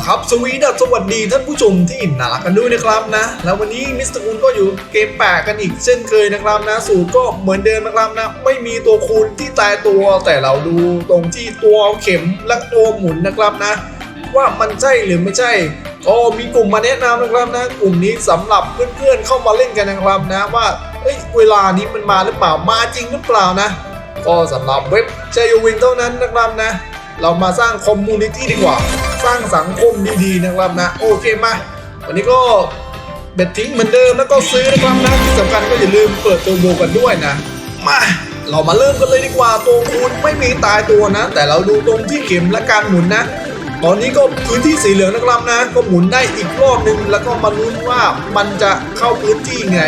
ละครับสวีดัสวัสดีท่านผู้ชมที่น่ารักกันด้วยนะครับนะ แล้ววันนี้มิสเตอร์คูณก็อยู่เกมแปกกันอีกเช่นเคยนะครับนะ สูตรก็เหมือนเดิมนะครับนะ ไม่มีตัวคูณที่ตายตัวแต่เราดูตรงที่ตัวเข็มและตัวหมุนนะครับนะ ว่ามันใช่หรือไม่ใช่ก็มีกลุ่มมาแนะนำนะครับนะ กลุ่มนี้สำหรับเพื่อนๆเข้ามาเล่นกันนะครับนะว่าเอ้ยเวลานี้มันมาหรือเปล่ามาจริงหรือเปล่านะ ก็สำหรับเว็บเชยูวินเท่านั้นนะครับนะ เรามาสร้างคอมมูนิตี้ดีกว่า สร้างสังคมดีๆนะครับนะ โอเคมา วันนี้ก็เบ็ดทิ้งเหมือนเดิมแล้วก็ซื้อนะครับนะที่สำคัญก็อย่าลืมเปิดตัวโบกันด้วยนะ มาเรามาเริ่มกันเลยดีกว่าตัวคูณไม่มีตายตัวนะ แต่เราดูตรงที่เข็มและการหมุนนะ ตอนนี้ก็พื้นที่สีเหลืองนะครับนะ ก็หมุนได้อีกรอบหนึ่งแล้วก็มาลุ้นว่ามันจะเข้าพื้นที่ไง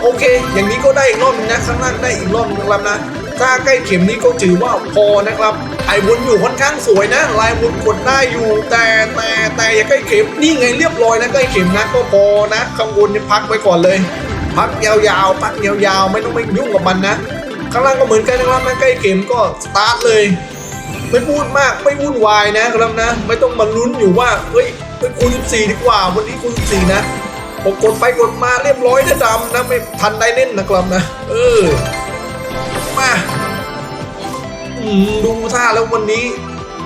โอเค อย่างนี้ก็ได้อีกรอบนึงนะข้างล่างได้อีกรอบนึงนะครับนะ ถ้าใกล้เข็มนี้ก็ถือว่าพอนะครับ ไอ้วนอยู่ค่อนข้างสวยนะลายวนกดได้อยู่แต่แต่แต่อย่าใกล้เข็มนี่ไงเรียบร้อยนะใกล้เข็มนะก็พอนะข้างบนเนี่ยพักไว้ก่อนเลย พักยาวๆพักยาวๆ ไม่ต้องไปยุ่งกับมันนะข้างล่างก็เหมือนกันนะครับนะใกล้เข็มก็สตาร์ทเลย ไม่พูดมากไม่วุ่นวายนะครับนะ ไม่ต้องมาลุ้นอยู่ว่าเฮ้ยเป็นคูณ14ดีกว่าวันนี้คูณ14นะผมกดไปกดมาเรียบร้อยนะดำนะไม่ทันได้เล่นนะครับนะ เออมา ดูท่าแล้ววันนี้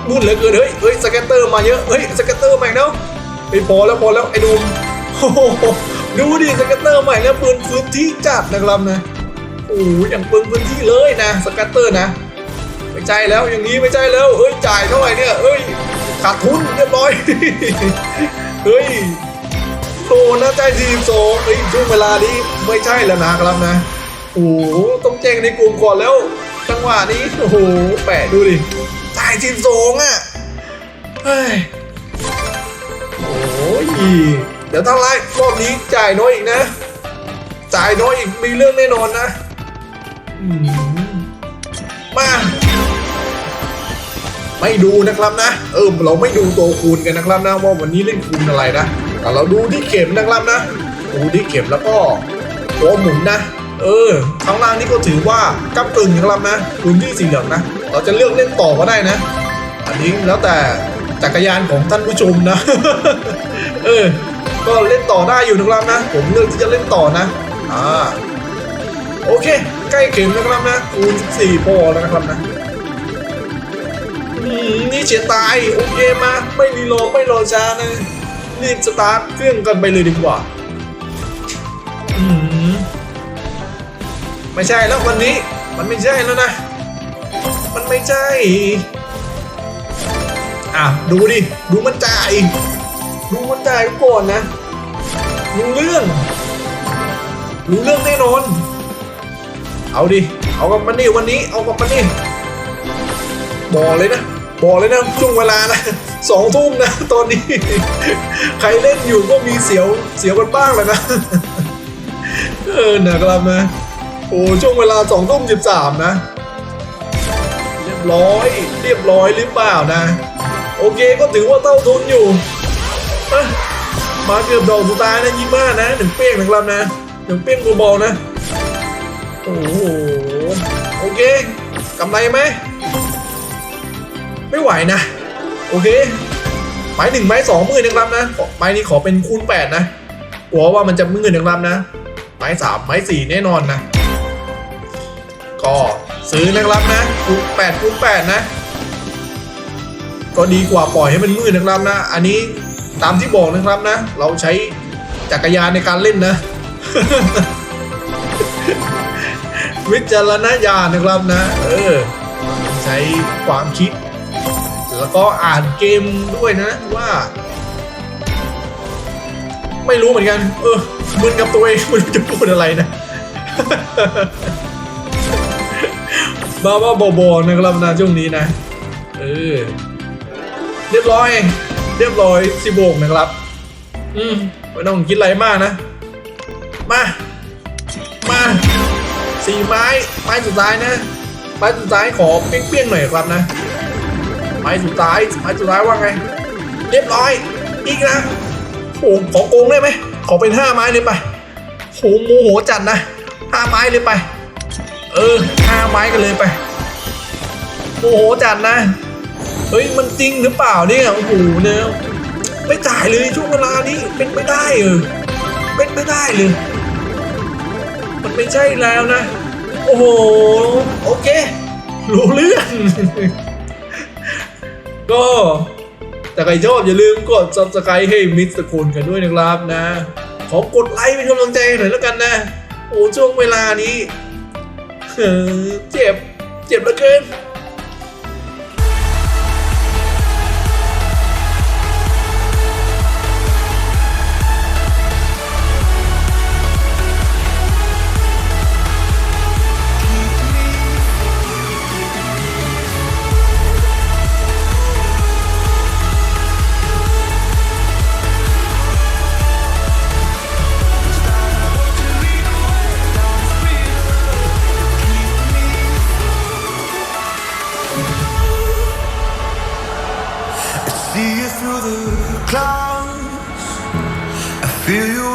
วุ่นเหลือเกินเฮ้ยเฮ้ยสเก็ตเตอร์มาเยอะเฮ้ยสเก็ตเตอร์ใหม่เนาะไปพอแล้วพอแล้วไอ้ดุมโอ้โหดูดิสเก็ตเตอร์ใหม่แล้วปืนพื้นที่จัดนะครับนะโอ้ยอย่างปืนพื้นที่เลยนะสเก็ตเตอร์นะไม่ใช่แล้วอย่างนี้ไม่ใช่แล้วเฮ้ยจ่ายเท่าไหร่เนี่ยเฮ้ยขาดทุนเรียบร้อยเฮ้ยโตนะใจทีมสองเฮ้ยช่วงเวลานี้ไม่ใช่แล้วนะครับนะโอ้ต้องแจ้งในกลุ่มก่อนแล้ว จังหวะนี้โอ้โหแปะดูดิจ่ายทีมสองอะเฮ้ยโอ้ยเดี๋ยวถ้าไล่รอบนี้จ่ายน้อยอีกนะ จ่ายน้อยอีกมีเรื่องแน่นอนนะมมาไม่ดูนะครับนะ เออเราไม่ดูตัวคูณกันนะครับนะว่าวันนี้เล่นคูณอะไรนะแต่เราดูที่เข็มนะครับนะ ดูที่เข็มแล้วก็ตัวหมุนนะ เออข้างล่างนี่ก็ถือว่ากำกึ่งนะครับนะพื้นที่สีเหลืองนะเราจะเลือกเล่นต่อก็ได้นะ อันนี้แล้วแต่จักรยานของท่านผู้ชมนะ เออ ก็เล่นต่อได้อยู่นะครับนะ ผมเลือกที่จะเล่นต่อนะ อ่า โอเค ใกล้เข็มนะครับนะคูณ14พอแล้วนะครับนะนี่เฉียดตาย โอเคมา ไม่รีโหลดไม่รอช้านะ รีบสตาร์ทเครื่องกันไปเลยดีกว่า ไม่ใช่แล้ววันนี้ มันไม่ใช่แล้วนะ มันไม่ใช่ อะ ดูดิ ดูมันจ่าย ดูมันจ่ายก่อนนะรู้เรื่อง รู้เรื่องแน่นอน เอาดิ เอากับมันนี่วันนี้ เอากับมันนี่บอกเลยนะบอกเลยนะช่วงเวลานะสองทุ่มนะ ตอนนี้ ใครเล่นอยู่ก็มีเสียวเสียวกันบ้างเลยนะ เออนะครับนะ โอ้ช่วงเวลาสองทุ่มสิบสามนะ เรียบร้อย เรียบร้อยหรือเปล่านะ โอเคก็ถือว่าเท่าทุนอยู่มาเกือบดอกสุดท้ายนะยี่ห้านะหนึ่งเป้งนะครับนะหนึ่งเป้งเบาๆนะ โอ้โหโอเคกำไรไหมไม่ไหวนะ โอเคไม้หนึ่งไม้สองหมื่นหนะครับนะไม้นี้ขอเป็นคูณแปดนะกลัวว่ามันจะหมื่นหนะครับนะ ไม้สามไม้สี่แน่นอนนะ ก็ซื้อนะครับนะคูณแปดคูณแปดนะ ก็ดีกว่าปล่อยให้มันมืดนะครับนะ อันนี้ตามที่บอกนะครับนะ เราใช้จักรยานในการเล่นนะ วิจารณญาณนะครับนะ เออ ใช้ความคิด แล้วก็อ่านเกมด้วยนะว่า ไม่รู้เหมือนกัน เออมึนกับตัวเองไม่รู้จะพูดอะไรนะ บ้าบ้าบอๆนะครับนะช่วงนี้นะ เออ เรียบร้อย เรียบร้อยสิโบกนะครับ อืมไม่ต้องคิดอะไรมากนะ มา มาสี่ไม้ ไม้สุดท้ายนะ ไม้สุดท้ายขอเปี้ยงๆหน่อยครับนะ ไม้สุดท้าย ไม้สุดท้ายว่าไง เรียบร้อย อีกนะโอ้ขอโกงได้ไหม ขอเป็นห้าไม้เลยไปโหโมโหจัดนะห้าไม้เลยไป เออห้าไม้กันเลยไปโมโหจัดนะ เฮ้ยมันจริงหรือเปล่าเนี่ยโอ้โหเนี่ยไม่จ่ายเลยช่วงเวลานี้เป็นไม่ได้เออเป็นไม่ได้เลย มันไม่ใช่แล้วนะ โอ้โหโอเครู้เรื่องก็แต่ใครชอบอย่าลืมกด subscribe ให้มิสเตอร์คุณกันด้วยนะครับนะ ขอกดไลค์เป็นกำลังใจหน่อยแล้วกันนะ โอ้ช่วงเวลานี้ เจ็บ เจ็บเหลือเกิน clouds. I feel you